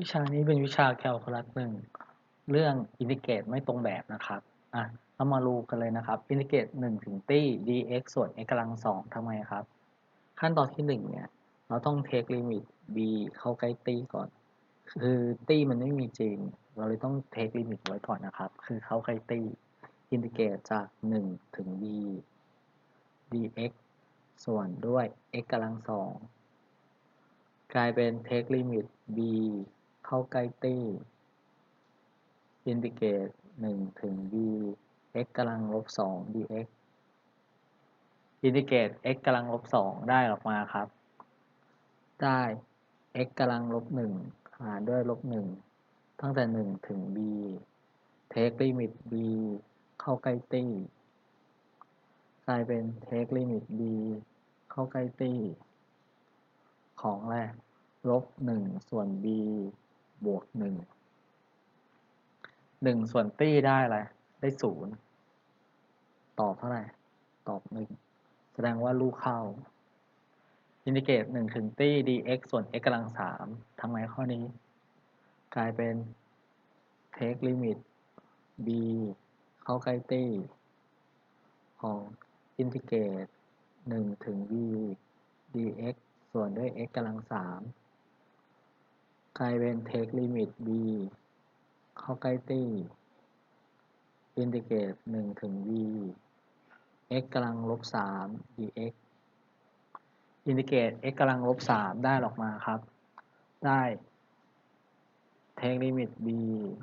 วิชานี้เป็นวิชาแคลคูลัสหนึ่งเรื่องอินทิเกรตไม่ตรงแบบนะครับอะเรามาดูกันเลยนะครับอินทิเกรตหนึ่งถึงตี้ dx ส่วน x กำลังสองทำไมครับ ขั้นตอนที่หนึ่งเนี่ย เราต้องเทคลิมิต b เข้าใกล้ตี้ก่อน คือตี้มันไม่มีจริง เราเลยต้องเทคลิมิตไว้ก่อนนะครับ คือเข้าใกล้ตี้อินทิเกรตจากหนึ่งถึง b dx ส่วนด้วย x กำลังสองกลายเป็นเทคลิมิต b เข้าใกล้ตี้อินทิเกรตหนึ่งถึง b x กำลังลบสอง dx อินทิเกรต x กำลังลบสองได้ออกมาครับ ได้ x กำลังลบหนึ่งหารด้วยลบหนึ่งตั้งแต่หนึ่งถึง b เทคลิมิต b เข้าใกล้ตี้กลายเป็นเทคลิมิต b เข้าใกล้ตี้ของแรกลบหนึ่งส่วน b บวกหนึ่งหนึ่งส่วนตี้ได้อะไร ได้ศูนย์ตอบเท่าไหร่ ตอบหนึ่งแสดงว่าลูกเข้า อินทิเกรตหนึ่งถึงตี้ dx ส่วน x กำลังสามทำไมข้อนี้ กลายเป็น take limit b เข้าใกล้ตี้ ของอินทิเกรตหนึ่งถึง b dx ส่วนด้วย x กำลังสาม กลายเป็น take limit b เข้าใกล้ตี้อินทิเกรตหนึ่งถึง b x กำลังลบสาม dx อินทิเกรต x กำลังลบสามได้ออกมาครับ ได้ take limit b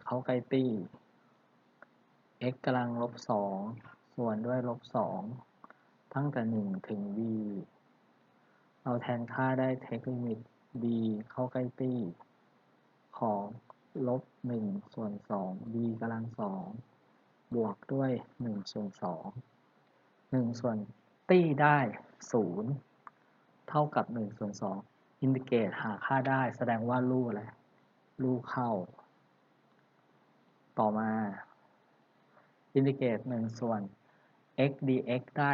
เข้าใกล้ตี้ x กำลังลบสองส่วนด้วยลบสองตั้งแต่หนึ่งถึง b เราแทนค่าได้ take limit b เข้าใกล้ตี้ ของลบหนึ่งส่วนสอง b กำลังสองบวกด้วยหนึ่งส่วนสองหนึ่งส่วนตี้ได้ศูนย์เท่ากับหนึ่งส่วนสองอินทิเกรตหาค่าได้แสดงว่าลูอะไรลูเข้า ต่อมาอินทิเกรตหนึ่งส่วน x dx ได้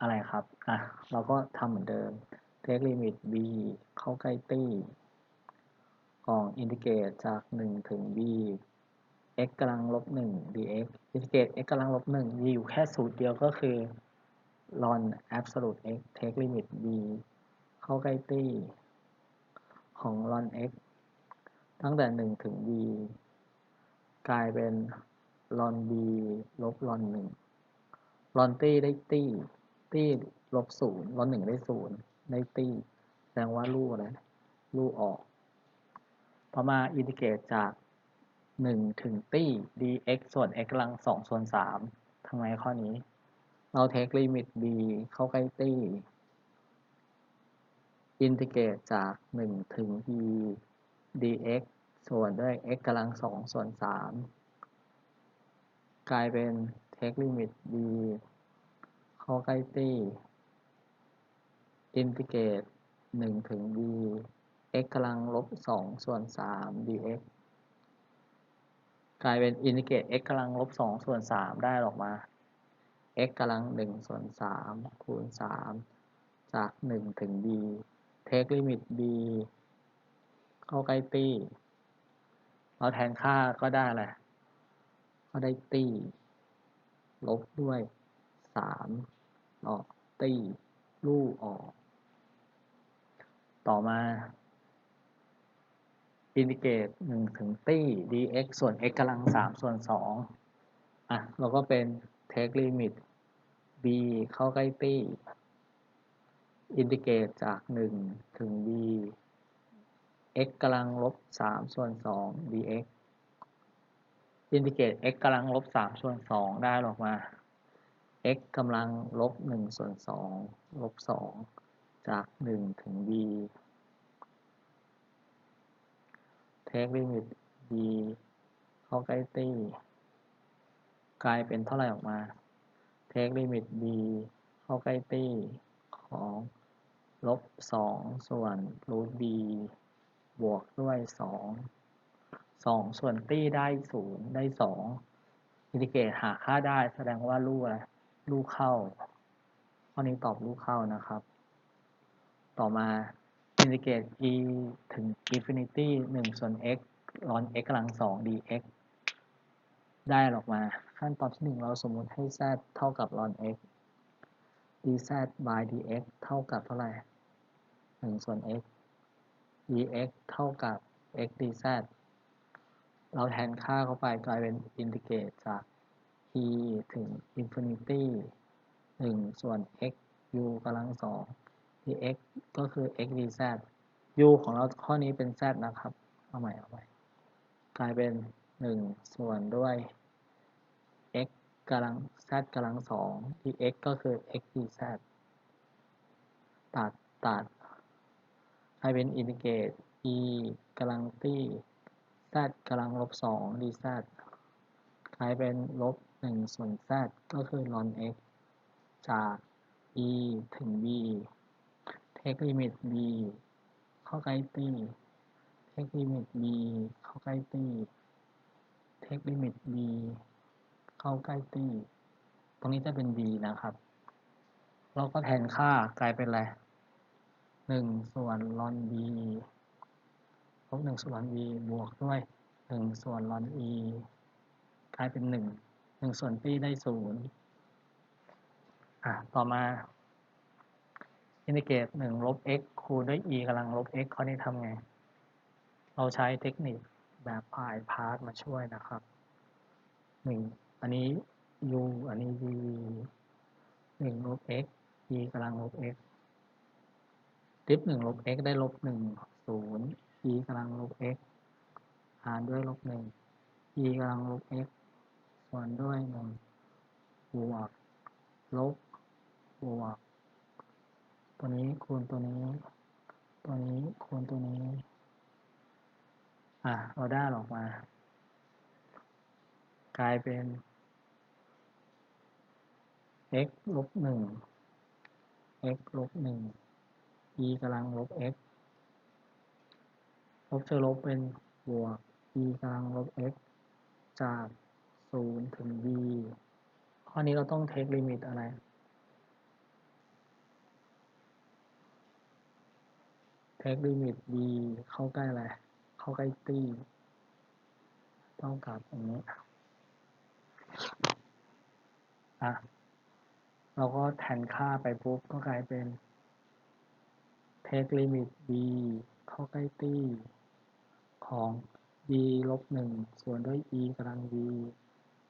อะไรครับ อะ เราก็ทำเหมือนเดิม take limit b เข้าใกล้ตี้ ของอินทิเกรตจาก 1 ถึง b x กำลังลบ 1 dx อินทิเกรต x กำลังลบ 1 มีอยู่แค่สูตรเดียวก็คือ ln absolute x take limit b เข้าใกล้ตี้ของ ln x ตั้งแต่ 1 ถึง b กลายเป็น ln b ลบ ln 1 ln ตี้ได้ตี้ตี้ลบศูนย์ ln 1 ได้ศูนย์ได้ตี้แสดงว่าลูอะไรลูออก ต่อมาอินทิเกรตจาก 1 ถึงตี้ dx ส่วน x กำลัง 2 ส่วน 3ทำไมข้อนี้ เราเทคลิมิต b เข้าใกล้ตี้อินทิเกรตจาก 1 ถึง b dx ส่วนด้วย x กำลัง 2 ส่วน 3 กลายเป็นเทคลิมิต b เข้าใกล้ตี้อินทิเกรต 1 ถึง b x กำลังลบ2ส่วน3 dx กลายเป็นอินทิเกรต x กำลังลบ2ส่วน3ได้ออกมา x กำลัง1ส่วน3คูณ3จาก1ถึง b take limit b เข้าใกล้ตี้เราแทนค่าก็ได้แหละก็ได้ตี้ลบด้วย3ออกตี้ลูกออก ต่อมา อินทิเกรตหนึ่งถึงตี้ dx ส่วน x กำลังสามส่วนสองอะเราก็เป็น take limit b เข้าใกล้ตี้ อินทิเกรตจากหนึ่งถึง b x กำลังลบสามส่วนสอง dx อินทิเกรต x กำลังลบสามส่วนสองได้ออกมา x กำลังลบหนึ่งส่วนสองลบสองจากหนึ่ง ถึง b take limit b เข้าใกล้ตี้กลายเป็นเท่าไหร่ออกมา take limit b เข้าใกล้ตี้ของลบสองส่วน root b บวกด้วยสองสองส่วนตี้ได้ศูนย์ได้สองอินทิเกรตหาค่าได้แสดงว่าลูกอะไรลูกเข้าข้อนี้ตอบลูกเข้านะครับ ต่อมา อินทิเกรต e ถึง infinity หนึ่งส่วน x ลอน x กำลังสอง dx ได้ออกมา ขั้นตอนที่หนึ่งเราสมมุติให้ z เท่ากับลอน x dz by dx เท่ากับเท่าไหร่หนึ่งส่วน x dx เท่ากับ x dz เราแทนค่าเข้าไปกลายเป็นอินทิเกรตจาก e ถึง infinity หนึ่งส่วน x u กำลังสอง dx ก็คือ x dz u ของเราข้อนี้เป็น z นะครับ เอาใหม่เอาใหม่ กลายเป็นหนึ่งส่วนด้วย x กำลัง z กำลังสอง dx ก็คือ x dz ตัดตัดกลายเป็นอินทิเกรต e กำลังตี้ z กำลังลบสอง dz กลายเป็นลบหนึ่งส่วน z ก็คือ ln x จาก e ถึง b take limit b เข้าใกล้ตี้ take limit b เข้าใกล้ตี้ take limit b เข้าใกล้ตีตรงนี้จะเป็น b นะครับ เราก็แทนค่ากลายเป็นอะไรหนึ่งส่วน ln b ลบหนึ่งส่วน b บวกด้วยหนึ่งส่วน ln e กลายเป็นหนึ่งหนึ่งส่วนตีได้ศูนย์อะต่อมา อินทิเกรตหนึ่งลบ x คูณด้วย e กำลังลบ x ข้อนี้ทำไง เราใช้เทคนิคแบบพายพาร์ทมาช่วยนะครับหนึ่งอันนี้ u อันนี้ v หนึ่งลบ x e กำลังลบ x ดิฟหนึ่งลบ x ได้ลบหนึ่งศูนย์ e กำลังลบ x หารด้วยลบหนึ่ง e กำลังลบ x ส่วนด้วยหนึ่งบวกลบบวก ตัวนี้คูณตัวนี้ ตัวนี้คูณตัวนี้ อะเราได้ออกมา กลายเป็น x ลบหนึ่ง x ลบหนึ่ง e กำลังลบ x ลบเจอลบเป็นบวก e กำลังลบ x จากศูนย์ถึง b ข้อนี้เราต้องเทคลิมิตอะไร เทคลิมิต b เข้าใกล้อะไร เข้าใกล้ตี้เท่ากับอย่างนี้ อะ เราก็แทนค่าไปปุ๊บก็กลายเป็น take limit b เข้าใกล้ตี้ ของ b ลบหนึ่งส่วนด้วย e กำลัง b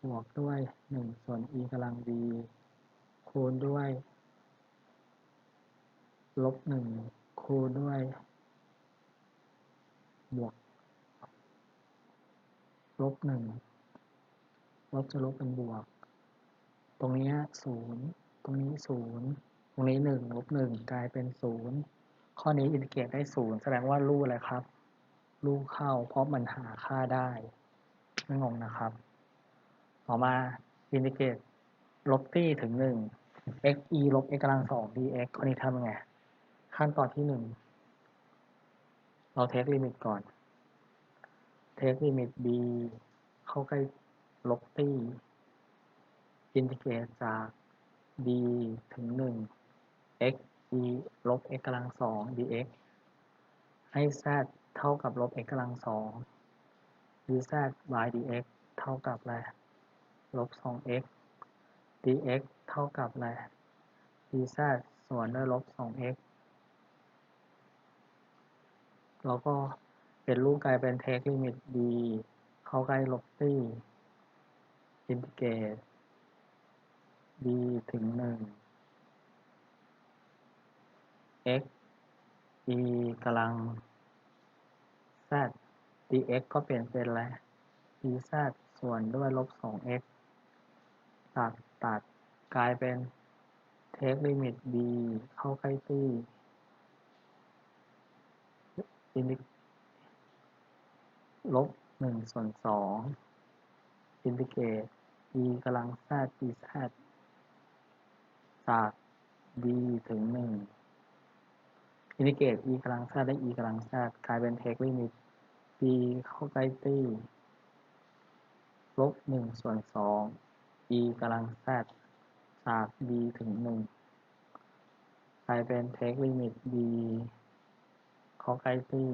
บวกด้วยหนึ่งส่วน e กำลัง b คูณด้วยลบหนึ่งคูณด้วย บวกลบหนึ่งลบจะลบเป็นบวก ตรงนี้ศูนย์ตรงนี้ศูนย์ตรงนี้หนึ่งลบหนึ่งกลายเป็นศูนย์ข้อนี้อินทิเกรตได้ศูนย์แสดงว่ารูอะไรครับ รูเข้าเพราะมันหาค่าได้ไม่งงนะครับ ต่อมาอินทิเกรตลบตี้ถึงหนึ่ง x e ลบ x กำลังสอง dx ข้อนี้ทำยังไง ขั้นตอนที่หนึ่ง เราเทคลิมิตก่อน เทคลิมิต b เข้าใกล้ลบตี้อินทิเกรตจาก b ถึงหนึ่ง x e ลบ x กำลังสอง dx ให้ z เท่ากับลบ x กำลังสอง dz by dx เท่ากับอะไรลบสอง x dx เท่ากับอะไร dz ส่วนด้วยลบสอง x แล้วก็เป็นรูปกลายเป็น take limit b เข้าใกล้ลบตี้อินทิเกรต b ถึงหนึ่ง x e กำลัง z dx ก็เปลี่ยนเป็นอะไร dz ส่วนด้วยลบสอง x ตัดตัดกลายเป็น take limit b เข้าใกล้ตี้ อินทิลบหนึ่งส่วนสองอินทิเกรต e กำลัง z dz จาก b ถึงหนึ่งอินทิเกรต e กำลัง z ได้ e กำลัง z กลายเป็น take limit b เข้าใกล้ตี้ลบหนึ่งส่วนสอง e กำลัง z จาก b ถึงหนึ่งกลายเป็น take limit b ล้ตี้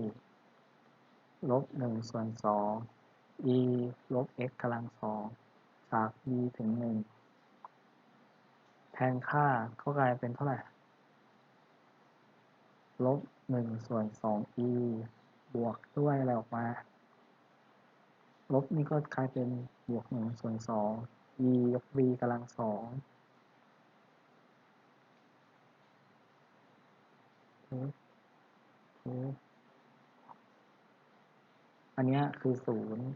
ลบหนึ่งส่วนสอง e ลบ x กำลังสองจาก e ถึงหนึ่งแทนค่าก็กลายเป็นเท่าไหร่ ลบหนึ่งส่วนสอง e บวกด้วยอะไรออกมา ลบนี่ก็กลายเป็นบวกหนึ่งส่วนสอง e ยก b กำลังสอง อันเนี้ยคือศูนย์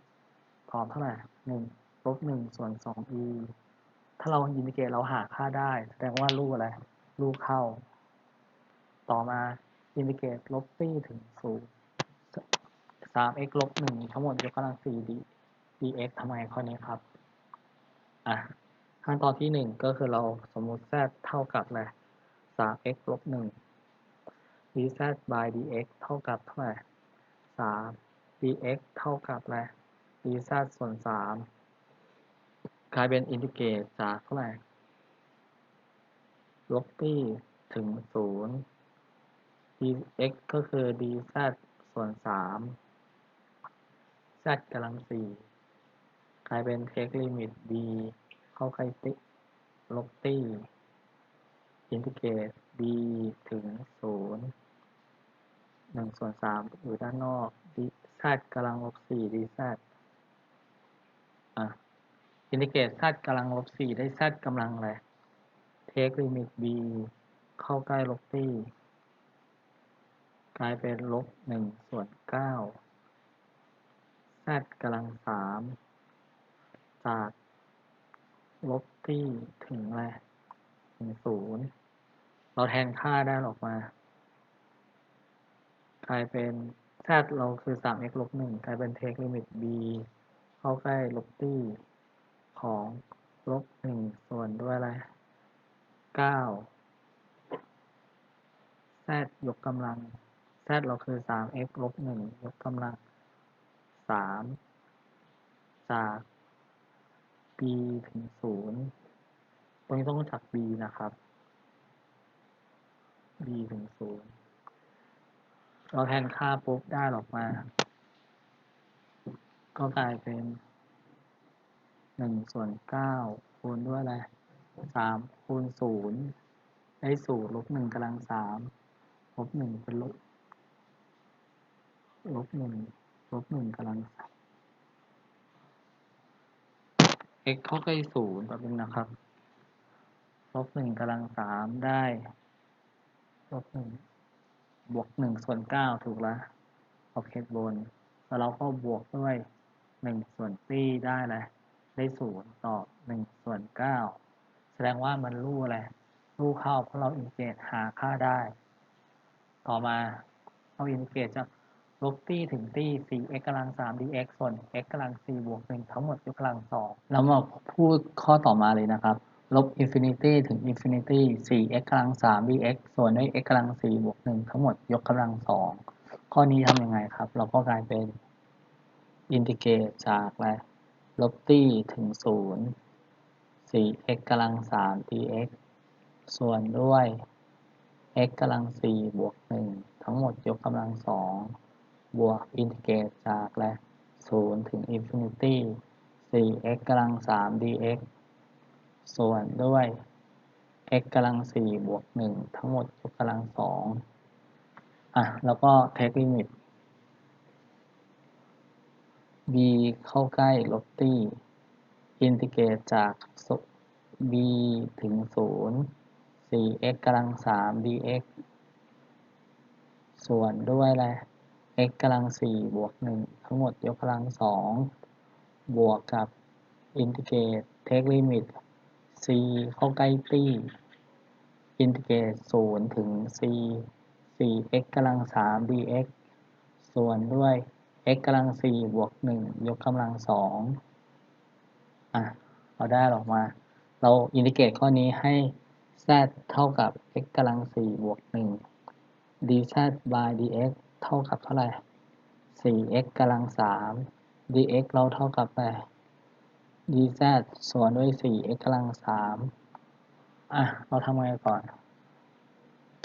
ตอบเท่าไหร่หนึ่งลบหนึ่งส่วนสอง e ถ้าเราอินดิเกตเราหาค่าได้ แสดงว่าลูกอะไร ลูกเข้า ต่อมาอินดิเกตลบตี้ถึงศูนย์สาม x ลบหนึ่งทั้งหมดยกกำลังสี่ d dx ทำไมข้อนี้ครับ อะ ขั้นตอนที่หนึ่งก็คือเราสมมุติ z เท่ากับอะไรสาม x ลบหนึ่ง dz by dx เท่ากับเท่าไหร่สาม dx เท่ากับอะไร dz ส่วนสามกลายเป็นอินทิเกรตจากเท่าไหร่ลบตี้ถึงศูนย์ dx ก็คือ dz ส่วนสาม z กำลังสี่กลายเป็น take limit b เข้าใกล้ติลบตี้อินทิเกรต b ถึงศูนย์ หนึ่งส่วนสามอยู่ด้านนอก dz กำลังลบสี่ dz อะอินทิเกรต z กำลังลบสี่ได้ z กำลังอะไร take limit b เข้าใกล้ลบตีกลายเป็นลบหนึ่งส่วนเก้า z กำลังสามจากลบตีถึงอะไรถึงศูนย์เราแทนค่าได้ออกมา กลายเป็น z เราคือ 3x ลบหนึ่งกลายเป็น take limit b เข้าใกล้ลบตี้ของลบหนึ่งส่วนด้วยอะไรเก้า z ยกกำลัง z เราคือ 3x ลบหนึ่งยกกำลังสามจาก b ถึงศูนย์ตรงนี้ต้องรู้จัก b นะครับ b ถึงศูนย์ เราแทนค่าปุ๊บได้ออกมา ก็กลายเป็นหนึ่งส่วนเก้าคูณด้วยอะไรสามคูณศูนย์ได้ศูนย์ลบหนึ่งกำลังสามลบหนึ่งเป็นลบลบหนึ่งลบหนึ่งกำลังสาม x เข้าใกล้ศูนย์แป๊บนึงนะครับ ลบหนึ่งกำลังสามได้ ลบหนึ่ง บวกหนึ่งส่วนเก้าถูกแล้วขอบเขตบน แล้วเราก็บวกด้วยหนึ่งส่วนตี้ได้แหละได้ศูนย์ตอบหนึ่งส่วนเก้าแสดงว่ามันรูอะไรรูเข้าเพราะเราอินเกรตหาค่าได้ ต่อมาเราอินเกรตจากลบตี้ถึงตี้ 4x กำลัง 3 dx ส่วน x กำลัง 4 บวก 1 ทั้งหมดยกกำลัง 2 แล้วมาพูดข้อต่อมาเลยนะครับ ลบ infinity ถึง infinity 4x กำลัง3 dx ส่วนด้วย x กำลัง4บวก1ทั้งหมดยกกำลัง2ข้อนี้ทำยังไงครับ เราก็กลายเป็นอินทิเกรตจากอะไรลบตี้ถึง 0 4x กำลัง3 dx ส่วนด้วย x กำลัง4บวก 1 ทั้งหมดยกกำลัง 2 บวกอินทิเกรตจากอะไร0ถึง infinity 4x กำลัง3 dx ส่วนด้วย x กำลัง4บวก1ทั้งหมดยกกำลัง2อะ แล้วก็ take limit b เข้าใกล้ลบตี้อินทิเกรตจาก b ถึง0 4x กำลัง3 dx ส่วนด้วยอะไร x กำลัง4บวก1ทั้งหมดยกกำลัง2บวกกับอินทิเกรต take limit c เข้าใกล้ตี้อินทิเกรต0ถึง c 4x กำลัง3 dx ส่วนด้วย x กำลัง4บวก1ยกกำลัง2อะเราได้ออกมา เราอินทิเกรตข้อนี้ให้ z เท่ากับ x กำลัง4บวก1 dz by dx เท่ากับเท่าไหร่ 4x กำลัง3 dx เราเท่ากับอะไร dz ส่วนด้วย 4x กำลัง3อะ เราทำไงก่อน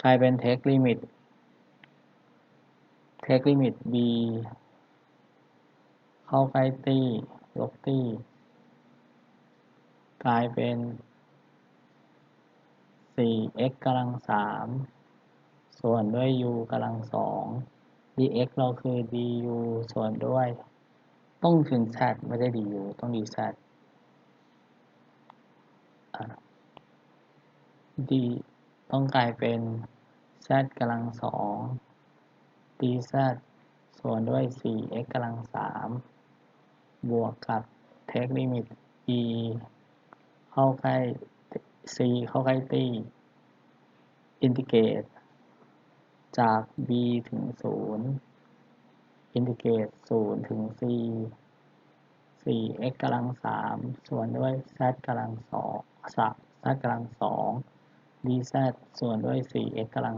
กลายเป็น take limit take limit b เข้าใกล้ตี้ลบตี้กลายเป็น 4x กำลังสามส่วนด้วย u กำลังสอง dx เราคือ du ส่วนด้วย ต้องถึง z ไม่ได้ du ต้อง dz d ต้องกลายเป็น z กำลังสอง dz ส่วนด้วย 4x กำลังสามบวกกับ take limit e เข้าใกล้ c เข้าใกล้ตีอินทิเกรตจาก b ถึง 0 อินทิเกรต 0 ถึง c 4x กำลัง3ส่วนด้วย z กำลัง 2 z กำลัง2 dz ส่วนด้วย 4x กำลัง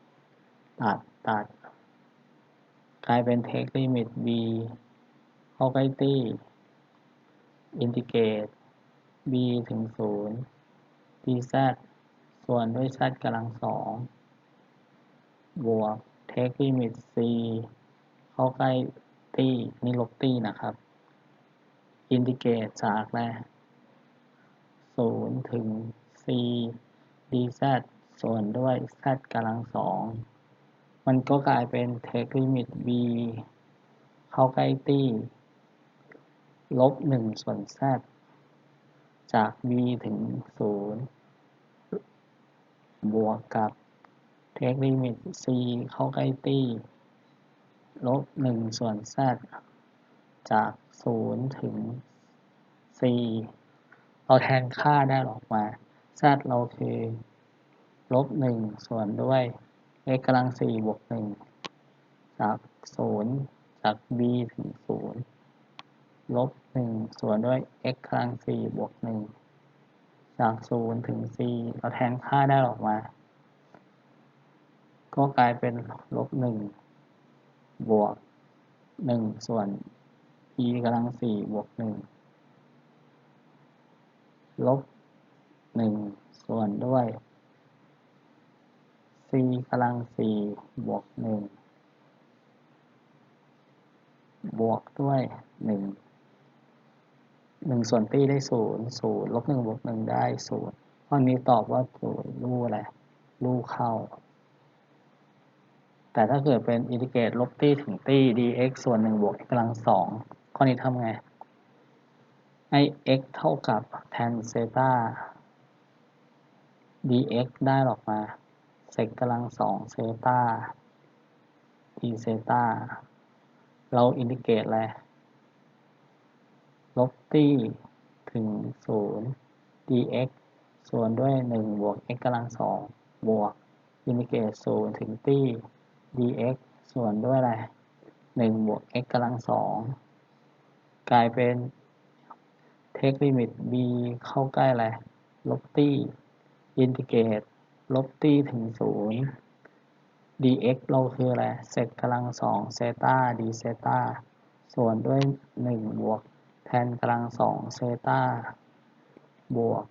3ตัดตัด กลายเป็น take limit b เข้าใกล้ตี้อินทิเกรต b ถึง0 dz ส่วนด้วย z กำลังสองบวก take limit c เข้าใกล้ตี้นี่ลบตี้นะครับ อินทิเกรตจากแรก 0 ถึง c dz ส่วนด้วย z กำลังสอง มันก็กลายเป็น take limit b เข้าใกล้ตี้ลบหนึ่งส่วน z จาก b ถึง 0 บวกกับ take limit c เข้าใกล้ตี้ลบหนึ่งส่วน z จาก 0 ถึง c เราแทนค่าได้ออกมา z เราคือลบหนึ่งส่วนด้วย x กำลังสี่บวกหนึ่งจากศูนย์จาก b ถึงศูนย์ลบหนึ่งส่วนด้วย x กำลังสี่บวกหนึ่งจากศูนย์ถึง c เราแทนค่าได้ออกมา ก็กลายเป็นลบหนึ่งบวกหนึ่งส่วน e กำลังสี่บวกหนึ่ง ลบหนึ่งส่วนด้วย c กำลังสี่บวกหนึ่งบวกด้วยหนึ่งหนึ่งส่วนตี้ได้ศูนย์ศูนย์ลบหนึ่งบวกหนึ่งได้ศูนย์ข้อนี้ตอบว่าศูนย์รูอะไรรูเข้า แต่ถ้าเกิดเป็นอินทิเกรตลบตี้ถึงตี้ dx ส่วนหนึ่งบวก x กำลังสองข้อนี้ทำไง ให้ x เท่ากับ tan เซตา dx ได้ออกมา ｓec กำลังสองเซตา d เซตาเราอินทิเกรตอะไรลบตี้ถึงศูนย์ dx ส่วนด้วยหนึ่งบวก x กำลังสองบวกอินทิเกรตศูนย์ถึงตี้ dx ส่วนด้วยอะไรหนึ่งบวก x กำลังสองกลายเป็น take limit b เข้าใกล้อะไรลบตี้อินทิเกรตลบตี้ถึงศูนย์ dx เราคืออะไร sec กำลังสองเซตา d เซตาส่วนด้วยหนึ่งบวก แทนกำลังสองเซตาบวก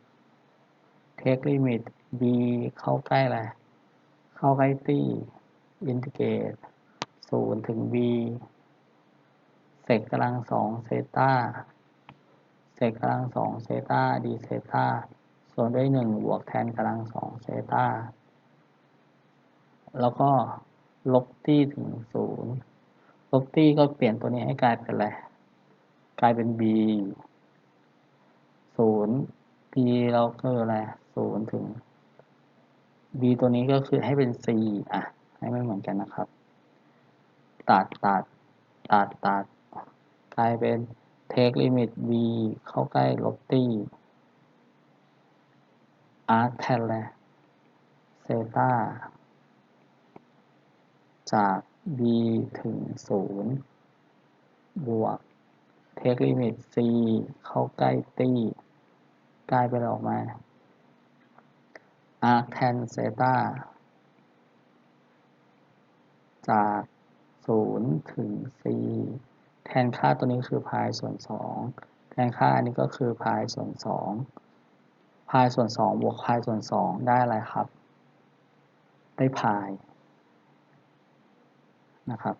take limit b เข้าใกล้อะไรเข้าใกล้ตี้อินทิเกรตศูนย์ถึง b เศษกำลังสองเซตา ษกำลังสองเซตา d เซตาส่วนด้วยหนึ่งบวกแทนกำลังสองเซตาแล้วก็ลบตี้ถึงศูนย์ลบตี้ก็เปลี่ยนตัวนี้ให้กลายเป็นอะไร กลายเป็น b ศูนย์ b เราคืออะไรศูนย์ถึง b ตัวนี้ก็คือให้เป็น c อะ ให้ไม่เหมือนกันนะครับ ตัดตัดตัดตัดกลายเป็น take limit b เข้าใกล้ลบตี้ arc แทนอะไรเซตาจาก b ถึง 0 บวก take limit c เข้าใกล้ตี้กลายเป็นออกมา arc tan เซตาจาก 0 ถึง c แทนค่าตัวนี้คือ พายส่วน 2 แทนค่าอันนี้ก็คือ พายส่วน 2 พายส่วน 2 บวกพายส่วน 2 ได้อะไรครับ ได้พายนะครับ